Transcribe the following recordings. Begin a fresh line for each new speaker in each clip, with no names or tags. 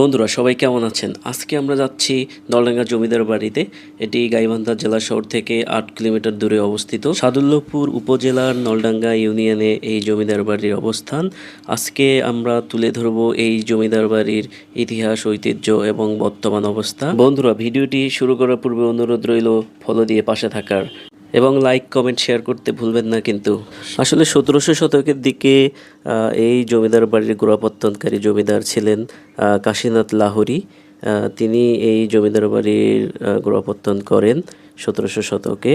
বন্ধুরা, সবাই কেমন আছেন? আজকে আমরা যাচ্ছি নলডাঙ্গা জমিদার বাড়িতে। এটি গাইবান্ধা জেলা শহর থেকে আট কিলোমিটার দূরে অবস্থিত। সাদুল্যপুর উপজেলার নলডাঙ্গা ইউনিয়নে এই জমিদার বাড়ির অবস্থান। আজকে আমরা তুলে ধরব এই জমিদার বাড়ির ইতিহাস, ঐতিহ্য এবং বর্তমান অবস্থা। বন্ধুরা, ভিডিওটি শুরু করার পূর্বে অনুরোধ রইল ফলো দিয়ে পাশে থাকার। এবং লাইক কমেন্ট শেয়ার করতে ভুলবেন না কিন্তু। আসলে সতেরোশো শতকের দিকে এই জমিদার বাড়ির গোড়াপত্তনকারী জমিদার ছিলেন কাশীনাথ লাহোরি। তিনি এই জমিদার বাড়ির গোড়াপত্তন করেন সতেরোশো শতকে।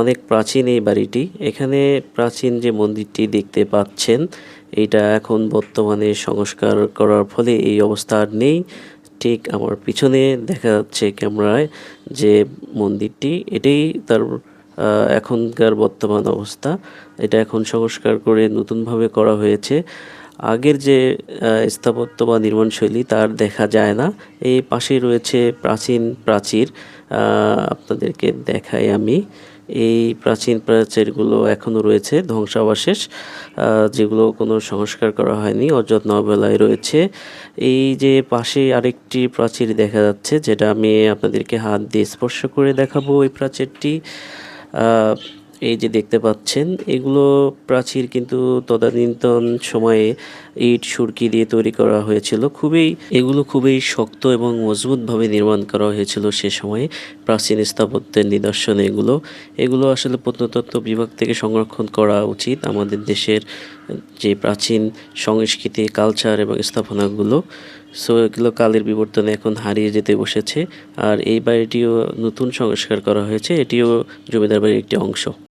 অনেক প্রাচীন এই বাড়িটি। এখানে প্রাচীন যে মন্দিরটি দেখতে পাচ্ছেন, এটা এখন বর্তমানে সংস্কার করার ফলে এই অবস্থা আর নেই। ঠিক আমার পিছনে দেখা যাচ্ছে ক্যামেরায় যে মন্দিরটি এটাই তার এখনকার বর্তমান অবস্থা। এটা এখন সংস্কার করে নতুনভাবে করা হয়েছে। আগের যে স্থাপত্য বা নির্মাণশৈলী তার দেখা যায় না। এই পাশেই রয়েছে প্রাচীন প্রাচীর। আপনাদেরকে দেখাই আমি। এই প্রাচীন প্রাচীরগুলো এখনও রয়েছে, ধ্বংসাবশেষ যেগুলো কোনো সংস্কার করা হয়নি, অযত্ন অবহেলায় রয়েছে। এই যে পাশে আরেকটি প্রাচীর দেখা যাচ্ছে, যেটা আমি আপনাদেরকে হাত দিয়ে স্পর্শ করে দেখাবো ওই প্রাচীরটি। এই যে দেখতে পাচ্ছেন, এগুলো প্রাচীর কিন্তু তদানীন্তন সময়ে ইট, সুরকি দিয়ে তৈরি করা হয়েছিল। খুবই, এগুলো খুবই শক্ত এবং মজবুতভাবে নির্মাণ করা হয়েছিল সে সময়ে। প্রাচীন স্থাপত্যের নিদর্শন এগুলো। এগুলো আসলে প্রত্নতত্ত্ব বিভাগ থেকে সংরক্ষণ করা উচিত আমাদের দেশের যে প্রাচীন সংস্কৃতি কালচার এবং স্থাপনাগুলো। সো এগুলো কালের বিবর্তনে এখন হারিয়ে যেতে বসেছে। আর এই বাড়িটিও নতুন সংস্কার করা হয়েছে। এটিও জমিদার বাড়ির একটি অংশ।